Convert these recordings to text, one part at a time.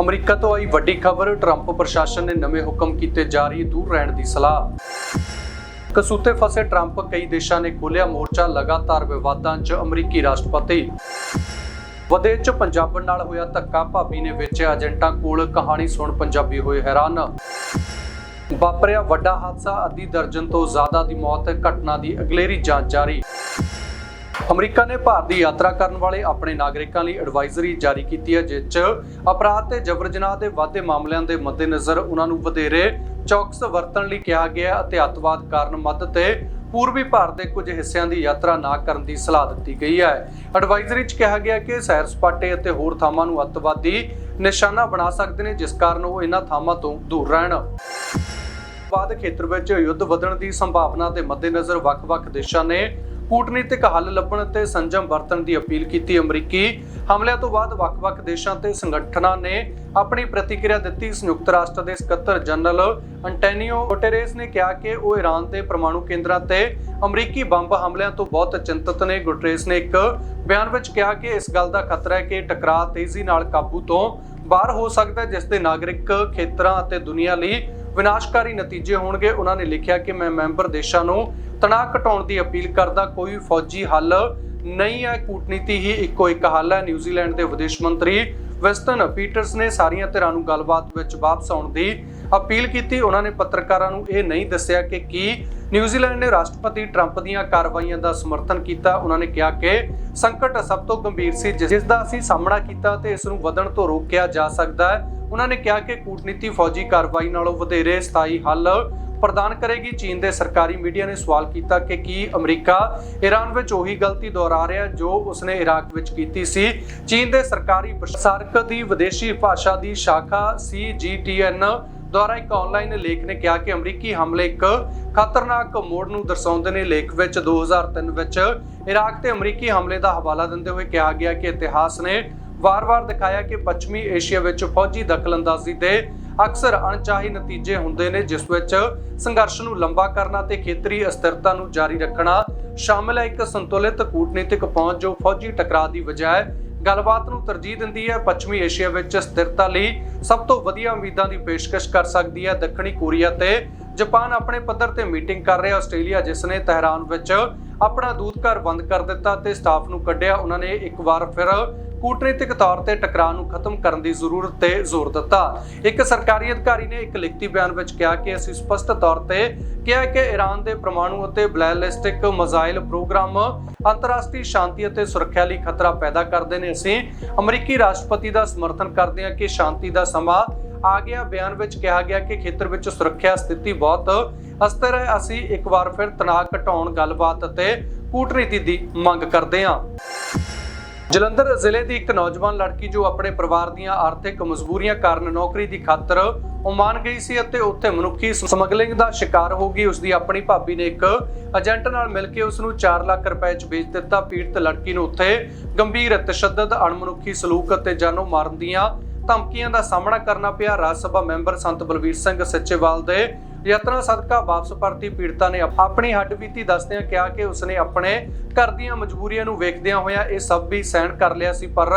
America ਤੋਂ ਆਈ ਵੱਡੀ ਖਬਰ, ਟਰੰਪ ਪ੍ਰਸ਼ਾਸਨ ਨੇ ਨਵੇਂ ਹੁਕਮ ਕੀਤੇ ਜਾਰੀ, ਦੂਰ ਰਹਿਣ ਦੀ ਸਲਾਹ। ਕਸੂਤੇ ਫਸੇ ਟਰੰਪ, ਕਈ ਦੇਸ਼ਾਂ ਨੇ ਖੋਲ੍ਹਿਆ ਮੋਰਚਾ, ਲਗਾਤਾਰ ਵਿਵਾਦਾਂ 'ਚ ਅਮਰੀਕੀ ਰਾਸ਼ਟਰਪਤੀ। ਵਿਦੇਸ਼ 'ਚ ਪੰਜਾਬਣ ਨਾਲ ਹੋਇਆ ਧੱਕਾ, ਭਾਬੀ ਨੇ ਵੇਚਿਆ ਏਜੰਟਾਂ ਕੋਲ ਕਹਾਣੀ ਸੁਣ ਪੰਜਾਬੀ ਹੋਏ ਹੈਰਾਨ। ਵਾਪਰਿਆ ਵੱਡਾ ਹਾਦਸਾ, ਅੱਧੀ ਦਰਜਨ ਤੋਂ ਜ਼ਿਆਦਾ ਦੀ ਮੌਤ, ਘਟਨਾ ਦੀ ਅਗਲੇਰੀ ਜਾਂਚ ਜਾਰੀ। ਅਮਰੀਕਾ ਨੇ ਭਾਰਤ ਦੀ ਯਾਤਰਾ ਕਰਨ ਵਾਲੇ ਆਪਣੇ ਨਾਗਰਿਕਾਂ ਲਈ ਐਡਵਾਈਜ਼ਰੀ ਜਾਰੀ ਕੀਤੀ ਹੈ, ਜਿਸ 'ਚ ਅਪਰਾਧ ਤੇ ਜਬਰ ਜਨਾਹ ਦੇ ਵਾਧੇ ਮਾਮਲਿਆਂ ਦੇ ਮੱਦੇਨਜ਼ਰ ਉਹਨਾਂ ਨੂੰ ਵਧੇਰੇ ਚੌਕਸ ਵਰਤਣ ਲਈ ਕਿਹਾ ਗਿਆ ਅਤੇ ਅੱਤਵਾਦ ਕਾਰਨ ਮੱਧ ਤੇ ਪੂਰਬੀ ਭਾਰਤ ਦੇ ਕੁਝ ਹਿੱਸਿਆਂ ਦੀ ਯਾਤਰਾ ਨਾ ਕਰਨ ਦੀ ਸਲਾਹ ਦਿੱਤੀ ਗਈ ਹੈ। ਐਡਵਾਈਜ਼ਰੀ 'ਚ ਕਿਹਾ ਗਿਆ ਕਿ ਸੈਰ ਸਪਾਟੇ ਅਤੇ ਹੋਰ ਥਾਵਾਂ ਨੂੰ ਅੱਤਵਾਦੀ ਨਿਸ਼ਾਨਾ ਬਣਾ ਸਕਦੇ ਨੇ, ਜਿਸ ਕਾਰਨ ਉਹ ਇਹਨਾਂ ਥਾਵਾਂ ਤੋਂ ਦੂਰ ਰਹਿਣ। ਬਾਅਦ ਖੇਤਰ ਵਿੱਚ ਯੁੱਧ ਵਧਣ ਦੀ ਸੰਭਾਵਨਾ ਦੇ ਮੱਦੇਨਜ਼ਰ ਵੱਖ-ਵੱਖ ਦੇਸ਼ਾਂ ਨੇ ਕੂਟਨੀਤਿਕ ਹੱਲ ਲੱਭਣ ਅਤੇ ਸੰਜਮ ਵਰਤਣ ਦੀ ਅਪੀਲ ਕੀਤੀ ਅਮਰੀਕੀ। ਹਮਲਿਆਂ ਤੋਂ ਬਾਅਦ ਵੱਖ-ਵੱਖ ਦੇਸ਼ਾਂ ਤੇ ਸੰਗਠਨਾਂ ਨੇ ਆਪਣੀ ਪ੍ਰਤੀਕਿਰਿਆ ਦਿੱਤੀ। ਸੰਯੁਕਤ ਰਾਸ਼ਟਰ ਦੇ ਸਕੱਤਰ ਜਨਰਲ ਅੰਟੈਨੀਓ ਗੁਟੇਰੇਸ ਨੇ ਕਿਹਾ ਕਿ ਉਹ ਈਰਾਨ ਦੇ ਪਰਮਾਣੂ ਕੇਂਦਰਾਂ ਤੇ ਅਮਰੀਕੀ ਬੰਬ ਹਮਲਿਆਂ ਤੋਂ ਬਹੁਤ ਚਿੰਤਤ ਨੇ। ਗੁਟੇਰੇਸ ਨੇ ਇੱਕ ਬਿਆਨ ਵਿੱਚ ਕਿਹਾ ਕਿ ਇਸ ਗੱਲ ਦਾ ਖਤਰਾ ਹੈ ਕਿ ਟਕਰਾਅ ਤੇਜ਼ੀ ਨਾਲ ਕਾਬੂ ਤੋਂ ਬਾਹਰ ਹੋ ਸਕਦਾ ਹੈ, ਜਿਸ ਦੇ ਨਾਗਰਿਕ ਖੇਤਰਾਂ ਅਤੇ ਦੁਨੀਆ ਲਈ ਵਿਨਾਸ਼ਕਾਰੀ ਨਤੀਜੇ ਹੋਣਗੇ। ਉਹਨਾਂ ਨੇ ਲਿਖਿਆ ਕਿ ਮੈਂ ਮੈਂਬਰ ਦੇਸ਼ਾਂ ਨੂੰ ਤਣਾਅ ਘਟਾਉਣ ਦੀ ਅਪੀਲ ਕਰਦਾ, ਕੋਈ ਫੌਜੀ ਹੱਲ ਨਹੀਂ ਹੈ। ਕੂਟਨੀਤੀ ਹੀ ਇੱਕੋ ਇੱਕ ਹੱਲ ਹੈ। ਨਿਊਜ਼ੀਲੈਂਡ ਦੇ ਵਿਦੇਸ਼ ਮੰਤਰੀ ਵੈਸਟਨ ਪੀਟਰਸ ਨੇ ਸਾਰੀਆਂ ਧਿਰਾਂ ਨੂੰ ਗੱਲਬਾਤ ਵਿੱਚ ਵਾਪਸ ਆਉਣ ਦੀ ਅਪੀਲ ਕੀਤੀ, ਉਹਨਾਂ ਨੇ ਪੱਤਰਕਾਰਾਂ ਨੂੰ ਇਹ ਨਹੀਂ ਦੱਸਿਆ ਕਿ ਕੀ ਨਿਊਜ਼ੀਲੈਂਡ ਨੇ ਰਾਸ਼ਟਰਪਤੀ ਟਰੰਪ ਦੀਆਂ ਕਾਰਵਾਈਆਂ ਦਾ ਸਮਰਥਨ ਕੀਤਾ। ਉਹਨਾਂ ਨੇ ਕਿਹਾ ਕਿ ਸੰਕਟ ਸਭ ਤੋਂ ਗੰਭੀਰ ਸੀ, ਜਿਸ ਦਾ ਅਸੀਂ ਸਾਹਮਣਾ ਕੀਤਾ ਤੇ ਇਸ ਨੂੰ ਵਧਣ ਤੋਂ ਰੋਕਿਆ ਜਾ ਸਕਦਾ ਹੈ। ਉਹਨਾਂ ਨੇ ਕਿਹਾ ਕਿ ਕੂਟਨੀਤੀ ਫੌਜੀ ਕਾਰਵਾਈ ਨਾਲੋਂ ਵਧੇਰੇ ਸਥਾਈ ਹੱਲ ਪ੍ਰਦਾਨ ਕਰੇਗੀ। ਚੀਨ ਦੇ ਸਰਕਾਰੀ ਮੀਡੀਆ ਨੇ ਸਵਾਲ ਕੀਤਾ ਕਿ ਕੀ ਅਮਰੀਕਾ ਈਰਾਨ ਵਿੱਚ ਉਹੀ ਗਲਤੀ ਦੁਹਰਾ ਰਿਹਾ ਜੋ ਉਸਨੇ ਇਰਾਕ ਵਿੱਚ ਕੀਤੀ ਸੀ। ਚੀਨ ਦੇ ਸਰਕਾਰੀ ਪ੍ਰਸਾਰਕ ਦੀ ਵਿਦੇਸ਼ੀ ਭਾਸ਼ਾ ਦੀ ਸ਼ਾਖਾ CGTN ਦੁਆਰਾ ਇੱਕ ਆਨਲਾਈਨ ਲੇਖ ਨੇ ਕਿਹਾ ਕਿ ਅਮਰੀਕੀ ਹਮਲੇ ਇੱਕ ਖਤਰਨਾਕ ਮੋੜ ਨੂੰ ਦਰਸਾਉਂਦੇ ਨੇ। ਲੇਖ ਵਿੱਚ 2003 ਵਿੱਚ ਇਰਾਕ ਤੇ ਅਮਰੀਕੀ ਹਮਲੇ ਦਾ ਹਵਾਲਾ ਦਿੰਦੇ ਹੋਏ ਕਿਹਾ ਗਿਆ ਕਿ ਇਤਿਹਾਸ ਨੇ ਵਾਰ-ਵਾਰ ਦਿਖਾਇਆ ਕਿ ਪੱਛਮੀ ਏਸ਼ੀਆ ਵਿੱਚ ਫੌਜੀ ਦਖਲਅੰਦਾਜ਼ੀ ਦੇ ਅਕਸਰ ਅਣਚਾਹੇ ਨਤੀਜੇ ਹੁੰਦੇ ਨੇ, ਜਿਸ ਵਿੱਚ ਸੰਘਰਸ਼ ਨੂੰ ਲੰਬਾ ਕਰਨਾ ਤੇ ਖੇਤਰੀ ਅਸਥਿਰਤਾ ਨੂੰ ਜਾਰੀ ਰੱਖਣਾ ਸ਼ਾਮਲ ਹੈ। ਇੱਕ ਸੰਤੁਲਿਤ ਕੂਟਨੀਤਿਕ ਪਹੁੰਚ ਜੋ ਫੌਜੀ ਟਕਰਾਅ ਦੀ ਬਜਾਏ ਗੱਲਬਾਤ ਨੂੰ ਤਰਜੀਹ ਦਿੰਦੀ ਹੈ। ਪੱਛਮੀ ਏਸ਼ੀਆ ਵਿੱਚ ਸਥਿਰਤਾ ਲਈ ਸਭ ਤੋਂ ਵਧੀਆ ਉਮੀਦਾਂ ਦੀ ਪੇਸ਼ਕਸ਼ ਕਰ ਸਕਦੀ ਹੈ ਦੱਖਣੀ ਕੋਰੀਆ ਤੇ। ਜਾਪਾਨ ਆਪਣੇ ਪੱਧਰ ਤੇ ਮੀਟਿੰਗ ਕਰ ਰਿਹਾ। ਆਸਟ੍ਰੇਲੀਆ ਜਿਸ ਨੇ ਤਹਿਰਾਨ ਵਿੱਚ ਆਪਣਾ ਦੂਤਘਰ ਬੰਦ ਕਰ ਦਿੱਤਾ ਤੇ ਸਟਾਫ ਨੂੰ ਕੱਢਿਆ। ਉਹਨਾਂ ਨੇ ਇੱਕ ਵਾਰ ਫਿਰ ਕੂਟਨੀਤਿਕ ਤੌਰ ਤੇ ਟਕਰਾਅ ਨੂੰ ਖਤਮ ਕਰਨ ਦੀ ਜ਼ਰੂਰਤ ਤੇ ਜ਼ੋਰ ਦਿੱਤਾ। ਇੱਕ ਸਰਕਾਰੀ ਅਧਿਕਾਰੀ ਨੇ ਇੱਕ ਲਿਖਤੀ ਬਿਆਨ ਵਿੱਚ ਕਿਹਾ ਕਿ ਅਸੀਂ ਸਪਸ਼ਟ ਤੌਰ ਤੇ ਕਿਹਾ ਕਿ ਈਰਾਨ ਦੇ ਪਰਮਾਣੂ ਅਤੇ ਬੈਲਿਸਟਿਕ ਮਿਜ਼ਾਈਲ ਪ੍ਰੋਗਰਾਮ ਅੰਤਰਰਾਸ਼ਟਰੀ ਸ਼ਾਂਤੀ ਅਤੇ ਸੁਰੱਖਿਆ ਲਈ ਖਤਰਾ ਪੈਦਾ ਕਰਦੇ ਨੇ। ਅਸੀਂ ਅਮਰੀਕੀ ਰਾਸ਼ਟਰਪਤੀ ਦਾ ਸਮਰਥਨ ਕਰਦੇ ਹਾਂ ਕਿ ਸ਼ਾਂਤੀ ਦਾ ਸਮਾਂ ਆ ਗਿਆ। ਬਿਆਨ ਵਿੱਚ ਕਿਹਾ ਗਿਆ ਕਿ ਖੇਤਰ ਵਿੱਚ ਸੁਰੱਖਿਆ ਸਥਿਤੀ ਬਹੁਤ ਅਸਥਿਰ ਹੈ। ਅਸੀਂ ਇੱਕ ਵਾਰ ਫਿਰ ਤਣਾਅ ਘਟਾਉਣ ਗੱਲਬਾਤ ਅਤੇ ਕੂਟਨੀਤੀ ਦੀ ਮੰਗ ਕਰਦੇ ਹਾਂ। ਜਲੰਧਰ ਜ਼ਿਲ੍ਹੇ ਦੀ ਇੱਕ ਨੌਜਵਾਨ ਲੜਕੀ ਜੋ ਆਪਣੇ ਪਰਿਵਾਰ ਦੀਆਂ ਆਰਥਿਕ ਮਜਬੂਰੀਆਂ ਕਾਰਨ ਨੌਕਰੀ ਦੀ ਖਾਤਰ ਓਮਾਨ ਗਈ ਸੀ ਅਤੇ ਉੱਥੇ ਮਨੁੱਖੀ ਸਮਗਲਿੰਗ ਦਾ ਸ਼ਿਕਾਰ ਹੋ ਗਈ ਉਸ ਦੀ ਆਪਣੀ ਭਾਬੀ ਨੇ ਇੱਕ ਏਜੰਟ ਨਾਲ ਮਿਲ ਕੇ ਉਸ ਨੂੰ 4 ਲੱਖ ਰੁਪਏ 'ਚ ਵੇਚ ਦਿੱਤਾ। ਪੀੜਤ ਲੜਕੀ ਨੂੰ ਉੱਥੇ ਗੰਭੀਰ ਤਸ਼ੱਦਦ, ਅਣਮਨੁੱਖੀ ਸਲੂਕ ਅਤੇ ਜਾਨੋਂ ਮਾਰਨ ਦੀਆਂ ਧਮਕੀਆਂ ਦਾ ਸਾਹਮਣਾ ਕਰਨਾ ਪਿਆ। ਰਾਜ ਸਭਾ ਮੈਂਬਰ ਸੰਤ ਬਲਵੀਰ ਸਿੰਘ ਸੱਚੇਵਾਲ ਦੇ ਯਤਨਾਂ ਸਦਕਾ ਵਾਪਸ ਪਰਤੀ ਪੀੜਤਾ ਨੇ ਆਪਣੀ ਹੱਡਬੀਤੀ ਦੱਸਦਿਆਂ ਕਿਹਾ ਕਿ ਉਸਨੇ ਆਪਣੇ ਘਰ ਦੀਆਂ ਮਜਬੂਰੀਆਂ ਨੂੰ ਵੇਖਦਿਆਂ ਹੋਇਆਂ ਇਹ ਸਭ ਵੀ ਸਹਿਣ ਕਰ ਲਿਆ ਸੀ, ਪਰ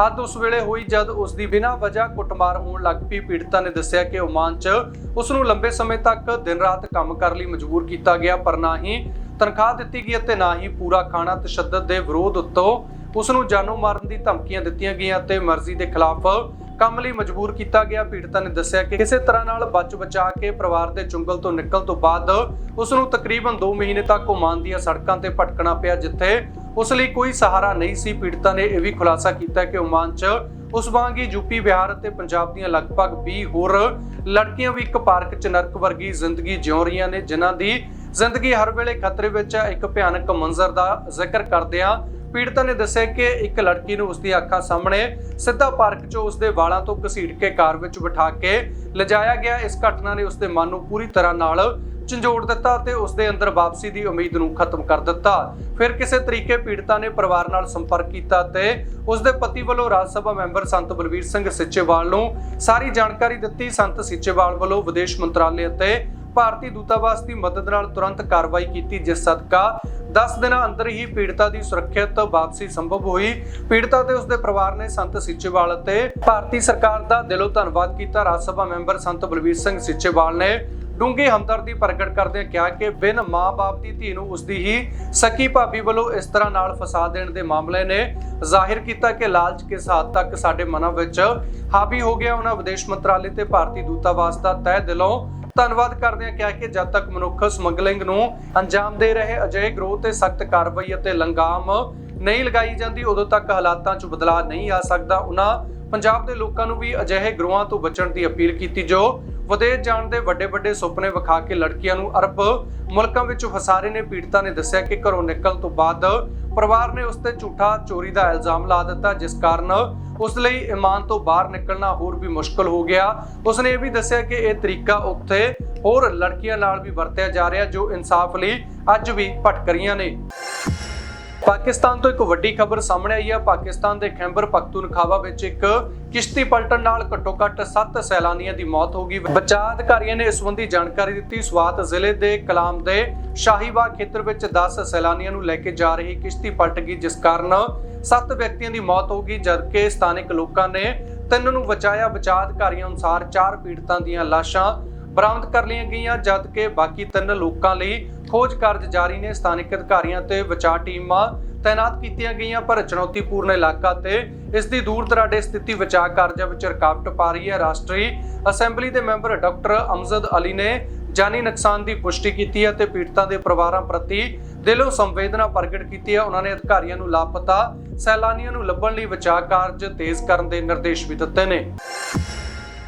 ਹੱਦ ਉਸ ਵੇਲੇ ਹੋਈ ਜਦ ਉਸ ਦੀ ਬਿਨਾਂ ਵਜ੍ਹਾ ਕੁੱਟਮਾਰ ਹੋਣ ਲੱਗ ਪਈ। ਪੀੜਤਾ ਨੇ ਦੱਸਿਆ ਕਿ ਓਮਾਨ 'ਚ ਉਸ ਨੂੰ ਲੰਬੇ ਸਮੇਂ ਤੱਕ ਦਿਨ ਰਾਤ ਕੰਮ ਕਰਨ ਲਈ ਮਜਬੂਰ ਕੀਤਾ ਗਿਆ, ਪਰ ਨਾ ਹੀ ਤਨਖਾਹ ਦਿੱਤੀ ਗਈ ਅਤੇ ਨਾ ਹੀ ਪੂਰਾ ਖਾਣਾ ਤਸ਼ੱਦਦ ਦੇ ਵਿਰੋਧ ਉੱਤੋਂ ਉਸ ਨੂੰ ਜਾਨੋਂ ਮਾਰਨ ਦੀ ਧਮਕੀਆਂ ਦਿੱਤੀਆਂ ਗਈਆਂ ਅਤੇ ਮਰਜ਼ੀ ਦੇ ਖਿਲਾਫ ਕੰਮ ਲਈ ਮਜਬੂਰ ਕੀਤਾ ਗਿਆ। ਪੀੜਤਾ ਨੇ ਦੱਸਿਆ ਕਿ ਕਿਸੇ ਤਰ੍ਹਾਂ ਨਾਲ ਬਚ ਬਚਾ ਕੇ ਪਰਿਵਾਰ ਦੇ ਚੁੰਗਲ ਤੋਂ ਨਿਕਲਣ ਤੋਂ ਬਾਅਦ ਉਸ ਨੂੰ ਤਕਰੀਬਨ 2 ਮਹੀਨੇ ਤੱਕ ਓਮਾਨ ਦੀਆਂ ਸੜਕਾਂ ਤੇ ਭਟਕਣਾ ਪਿਆ, ਜਿੱਥੇ ਉਸ ਲਈ ਕੋਈ ਸਹਾਰਾ ਨਹੀਂ ਸੀ। ਪੀੜਤਾ ਨੇ ਇਹ ਵੀ ਖੁਲਾਸਾ ਕੀਤਾ ਕਿ ਓਮਾਨ 'ਚ ਉਸ ਵਾਂਗ ਹੀ ਯੂਪੀ ਬਿਹਾਰ ਅਤੇ ਪੰਜਾਬ ਦੀਆਂ ਲਗਭਗ 20 ਹੋਰ ਲੜਕੀਆਂ ਵੀ ਇੱਕ ਪਾਰਕ 'ਚ ਨਰਕ ਵਰਗੀ ਜ਼ਿੰਦਗੀ ਜਿਉ ਰਹੀਆਂ ਨੇ, ਜਿਨ੍ਹਾਂ ਦੀ ਜ਼ਿੰਦਗੀ ਹਰ ਵੇਲੇ ਖਤਰੇ ਵਿੱਚ ਹੈ। ਇੱਕ ਭਿਆਨਕ ਮੰਜ਼ਰ ਦਾ ਜ਼ਿਕਰ ਕਰਦਿਆਂ ਪੀੜਤਾ ਨੇ ਦੱਸਿਆ ਕਿ ਇੱਕ ਲੜਕੀ ਨੂੰ ਉਸਦੀ ਅੱਖਾਂ ਸਾਹਮਣੇ ਸਿੱਧਾ ਪਾਰਕ 'ਚੋਂ ਉਸਦੇ ਵਾਲਾਂ ਤੋਂ ਘਸੀਟ ਕੇ ਕਾਰ ਵਿੱਚ ਬਿਠਾ ਕੇ ਲਿਜਾਇਆ ਗਿਆ। ਇਸ ਘਟਨਾ ਨੇ ਉਸਦੇ ਮਨ ਨੂੰ ਪੂਰੀ ਤਰ੍ਹਾਂ ਨਾਲ ਝੰਜੋੜ ਦਿੱਤਾ ਤੇ ਉਸਦੇ ਅੰਦਰ ਵਾਪਸੀ ਦੀ ਉਮੀਦ ਨੂੰ ਖਤਮ ਕਰ ਦਿੱਤਾ। ਫਿਰ ਕਿਸੇ ਤਰੀਕੇ ਪੀੜਤਾ ਨੇ ਪਰਿਵਾਰ ਨਾਲ ਸੰਪਰਕ ਕੀਤਾ ਤੇ ਉਸਦੇ ਪਤੀ ਵੱਲੋਂ ਰਾਜ ਸਭਾ ਮੈਂਬਰ ਸੰਤ ਬਲਵੀਰ ਸਿੰਘ ਸਿੱਚੇਵਾਲ ਨੂੰ ਸਾਰੀ ਜਾਣਕਾਰੀ ਦਿੱਤੀ। ਸੰਤ ਸਿੱਚੇਵਾਲ ਵੱਲੋਂ ਵਿਦੇਸ਼ ਮੰਤਰਾਲੇ ਅਤੇ ਭਾਰਤੀ ਦੂਤਾਵਾਸ ਦੀ ਮਦਦ ਨਾਲ ਤੁਰੰਤ ਕਾਰਵਾਈ ਕੀਤੀ, ਜਿਸ ਸਦਕਾ 10 ਦਿਨਾਂ ਅੰਦਰ ਹੀ ਪੀੜਤਾ ਦੀ ਸੁਰੱਖਿਅਤ ਵਾਪਸੀ ਸੰਭਵ ਹੋਈ। ਪੀੜਤਾ ਤੇ ਉਸਦੇ ਪਰਿਵਾਰ ਨੇ ਸੰਤ ਸਿੱਚੇਵਾਲ ਅਤੇ ਭਾਰਤੀ ਸਰਕਾਰ ਦਾ ਦਿਲੋਂ ਧੰਨਵਾਦ ਕੀਤਾ। ਰਾਜ ਸਭਾ ਮੈਂਬਰ ਸੰਤ ਬਲਵੀਰ ਸਿੰਘ ਸਿੱਚੇਵਾਲ ਨੇ ਡੂੰਘੀ ਹਮਦਰਦੀ ਪ੍ਰਗਟ ਕਰਦਿਆਂ ਕਿਹਾ ਕਿ ਬਿਨ ਮਾਂ-ਬਾਪ ਦੀ ਧੀ ਨੂੰ ਉਸਦੀ ਹੀ ਸਕੀ ਭਾਬੀ ਵੱਲੋਂ ਇਸ ਤਰ੍ਹਾਂ ਨਾਲ ਫਸਾ ਦੇਣ ਦੇ ਮਾਮਲੇ ਨੇ ਜ਼ਾਹਿਰ ਕੀਤਾ ਕਿ ਲਾਲਚ ਕਿਸ ਹੱਦ ਤੱਕ ਸਾਡੇ ਮਨਾਂ ਵਿੱਚ ਹਾਵੀ ਹੋ ਗਿਆ। ਉਹਨਾਂ ਵਿਦੇਸ਼ ਮੰਤਰਾਲੇ ਤੇ ਭਾਰਤੀ ਦੂਤਾਵਾਸ ਦਾ ਤਹਿ ਦਿਲੋਂ ਧੰਨਵਾਦ ਕਰਦਿਆਂ ਕਿਹਾ ਕਿ ਜਦ ਤੱਕ ਮਨੁੱਖ ਸਮਗਲਿੰਗ ਨੂੰ ਅੰਜਾਮ ਦੇ ਰਹੇ, ਅਜਿਹੇ ਗਰੋਹ ਤੇ ਸਖਤ ਕਾਰਵਾਈ ਅਤੇ ਲੰਗਾਮ ਨਹੀਂ ਲਗਾਈ ਜਾਂਦੀ, ਉਦੋਂ ਤੱਕ ਹਾਲਾਤਾਂ 'ਚ ਬਦਲਾਅ ਨਹੀਂ ਆ ਸਕਦਾ। ਉਹਨਾਂ ਪੰਜਾਬ ਦੇ ਲੋਕਾਂ ਨੂੰ ਵੀ ਅਜਿਹੇ ਗਰੋਹਾਂ ਤੋਂ ਬਚਣ ਦੀ ਅਪੀਲ ਕੀਤੀ, ਜੋ ਵਿਦੇਸ਼ ਜਾਣ ਦੇ ਵੱਡੇ ਵੱਡੇ ਸੁਪਨੇ ਵਿਖਾ ਕੇ ਲੜਕੀਆਂ ਨੂੰ ਅਰਬ ਮੁਲਕਾਂ ਵਿੱਚ ਫਸਾ ਰਹੇ ਨੇ। ਪੀੜਤਾ ਨੇ ਦੱਸਿਆ ਕਿ ਘਰੋਂ ਨਿਕਲਣ ਤੋਂ ਬਾਅਦ ਪਰਿਵਾਰ ਨੇ ਉਸ ਤੇ ਝੂਠਾ ਚੋਰੀ ਦਾ ਇਲਜ਼ਾਮ ਲਾ ਦਿੱਤਾ, ਜਿਸ ਕਾਰਨ ਉਸ ਲਈ ਇਮਾਨ ਤੋਂ ਬਾਹਰ ਨਿਕਲਣਾ ਹੋਰ ਵੀ ਮੁਸ਼ਕਲ ਹੋ ਗਿਆ। ਉਸਨੇ ਇਹ ਵੀ ਦੱਸਿਆ ਕਿ ਇਹ ਤਰੀਕਾ ਉੱਥੇ ਹੋਰ ਲੜਕੀਆਂ ਨਾਲ ਵੀ ਵਰਤਿਆ ਜਾ ਰਿਹਾ, ਜੋ ਇਨਸਾਫ ਲਈ ਅੱਜ ਵੀ ਭਟਕ ਰਹੀਆਂ ਨੇ। ਪਾਕਿਸਤਾਨ ਤੋਂ ਇੱਕ ਵੱਡੀ ਖਬਰ ਸਾਹਮਣੇ ਆਈ ਹੈ। ਪਾਕਿਸਤਾਨ ਦੇ ਖੈਬਰ ਪਖਤੂਨਖਾਵਾ ਵਿੱਚ ਇੱਕ ਕਿਸ਼ਤੀ ਪਲਟਣ ਨਾਲ ਘੱਟੋ-ਘੱਟ 7 ਸੈਲਾਨੀਆਂ ਦੀ ਮੌਤ ਹੋ ਗਈ। ਬਚਾਅ ਅਧਿਕਾਰੀਆਂ ਨੇ ਇਸ ਸੰਬੰਧੀ ਜਾਣਕਾਰੀ ਦਿੱਤੀ। ਸਵਾਤ ਜ਼ਿਲ੍ਹੇ ਦੇ ਕਲਾਮ ਦੇ ਸ਼ਾਹੀਬਾਗ ਖੇਤਰ ਵਿੱਚ 10 ਸੈਲਾਨੀਆਂ ਨੂੰ ਲੈ ਕੇ ਜਾ ਰਹੀ ਕਿਸ਼ਤੀ ਪਲਟ ਗਈ, ਜਿਸ ਕਾਰਨ 7 ਵਿਅਕਤੀਆਂ ਦੀ ਮੌਤ ਹੋ ਗਈ, ਜਦਕਿ ਸਥਾਨਕ ਲੋਕਾਂ ਨੇ ਤਿੰਨ ਨੂੰ ਬਚਾਇਆ। ਬਚਾਅ ਅਧਿਕਾਰੀਆਂ ਅਨੁਸਾਰ ਚਾਰ ਪੀੜਤਾਂ ਦੀਆਂ ਲਾਸ਼ਾਂ ਬਰਾਮਦ ਕਰ ਲਈਆਂ ਗਈਆਂ ਜਦਕਿ ਬਾਕੀ ਤਿੰਨ ਲੋਕਾਂ ਲਈ ਖੋਜ ਕਾਰਜ ਜਾਰੀ ਨੇ। ਸਥਾਨਕ ਅਧਿਕਾਰੀਆਂ ਤੇ ਬਚਾਅ ਟੀਮਾਂ ਤਾਇਨਾਤ ਕੀਤੀਆਂ ਗਈਆਂ, ਪਰ ਚੁਣੌਤੀਪੂਰਨ ਇਲਾਕਾ ਤੇ ਇਸ ਦੀ ਦੂਰ ਦਰਾਡੇ ਸਥਿਤੀ, ਬਚਾਅ ਕਾਰਜਾਂ ਵਿੱਚ ਰੁਕਾਵਟ ਪਾ ਰਹੀ ਹੈ। ਰਾਸ਼ਟਰੀ ਅਸੈਂਬਲੀ ਦੇ ਮੈਂਬਰ ਡਾਕਟਰ ਅਮਜ਼ਦ ਅਲੀ ਨੇ ਜਾਨੀ ਨੁਕਸਾਨ ਦੀ ਪੁਸ਼ਟੀ ਕੀਤੀ ਹੈ ਤੇ ਪੀੜਤਾਂ ਦੇ ਪਰਿਵਾਰਾਂ ਪ੍ਰਤੀ ਦਿਲੋਂ ਸੰਵੇਦਨਾ ਪ੍ਰਗਟ ਕੀਤੀ ਹੈ। ਉਹਨਾਂ ਨੇ ਅਧਿਕਾਰੀਆਂ ਨੂੰ ਲਾਪਤਾ ਸੈਲਾਨੀਆਂ ਨੂੰ ਲੱਭਣ ਲਈ ਬਚਾਅ ਕਾਰਜ ਤੇਜ਼ ਕਰਨ ਦੇ ਨਿਰਦੇਸ਼ ਵੀ ਦਿੱਤੇ ਨੇ।